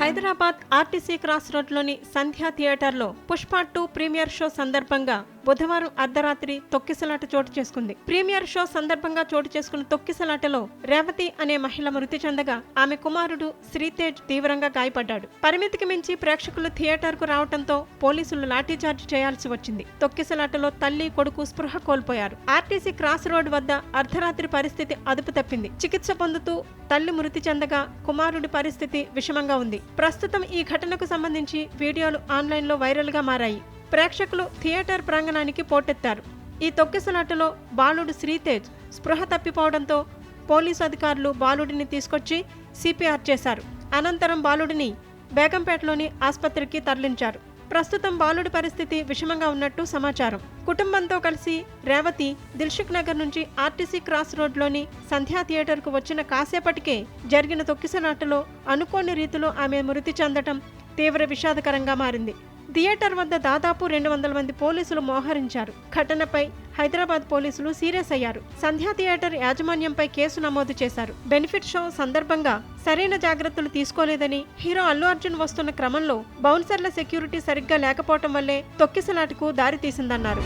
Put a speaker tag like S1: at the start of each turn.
S1: Hyderabad RTC cross రోడ్లోని సంధ్యా థియేటర్లో Pushpa two premiere show సందర్భంగా బుధవారం అర్ధరాత్రి తొక్కిసలాట చోటు చేసుకుంది. ప్రీమియర్ షో సందర్భంగా చోటు చేసుకున్న తొక్కిసలాటలో రేవతి అనే మహిళ మృతి చెందగా ఆమె కుమారుడు శ్రీతేజ్ తీవ్రంగా గాయపడ్డాడు. పరిమితికి మించి ప్రేక్షకులు థియేటర్కు రావడంతో పోలీసులు లాఠీచార్జ్ చేయాల్సి వచ్చింది. తొక్కిసలాటలో తల్లి కొడుకు స్పృహ కోల్పోయారు. ఆర్టీసీ క్రాస్ రోడ్ వద్ద అర్ధరాత్రి పరిస్థితి అదుపు తప్పింది. చికిత్స పొందుతూ తల్లి మృతి చెందగా కుమారుడి పరిస్థితి విషమంగా ఉంది. ప్రస్తుతం ఈ ఘటనకు సంబంధించి వీడియోలు ఆన్లైన్లో వైరల్గా మారాయి. ప్రేక్షకులు థియేటర్ ప్రాంగణానికి పోటెత్తారు. ఈ తొక్కిసలాటలో బాలుడు శ్రీతేజ్ స్పృహ తప్పిపోవడంతో పోలీసు అధికారులు బాలుడిని తీసుకొచ్చి సిపిఆర్ చేశారు. అనంతరం బాలుడిని బేగంపేటలోని ఆసుపత్రికి తరలించారు. ప్రస్తుతం బాలుడి పరిస్థితి విషమంగా ఉన్నట్టు సమాచారం. కుటుంబంతో కలిసి రేవతి దిల్షుక్ నగర్ నుంచి ఆర్టీసీ క్రాస్ రోడ్లోని సంధ్యా థియేటర్కు వచ్చిన కాసేపటికే జరిగిన తొక్కిసలాటలో అనుకోని రీతిలో ఆమె మృతి చెందటం తీవ్ర విషాదకరంగా మారింది. థియేటర్ వద్ద దాదాపు రెండు వందల మంది పోలీసులు మోహరించారు. ఘటనపై హైదరాబాద్ పోలీసులు సీరియస్ అయ్యారు. సంధ్యా థియేటర్ యాజమాన్యంపై కేసు నమోదు చేశారు. బెనిఫిట్ షో సందర్భంగా సరైన జాగ్రత్తలు తీసుకోలేదని హీరో అల్లు అర్జున్ వస్తున్న క్రమంలో బౌన్సర్ల సెక్యూరిటీ సరిగ్గా లేకపోవటం వల్లే తొక్కిసలాటకు దారితీసిందన్నారు.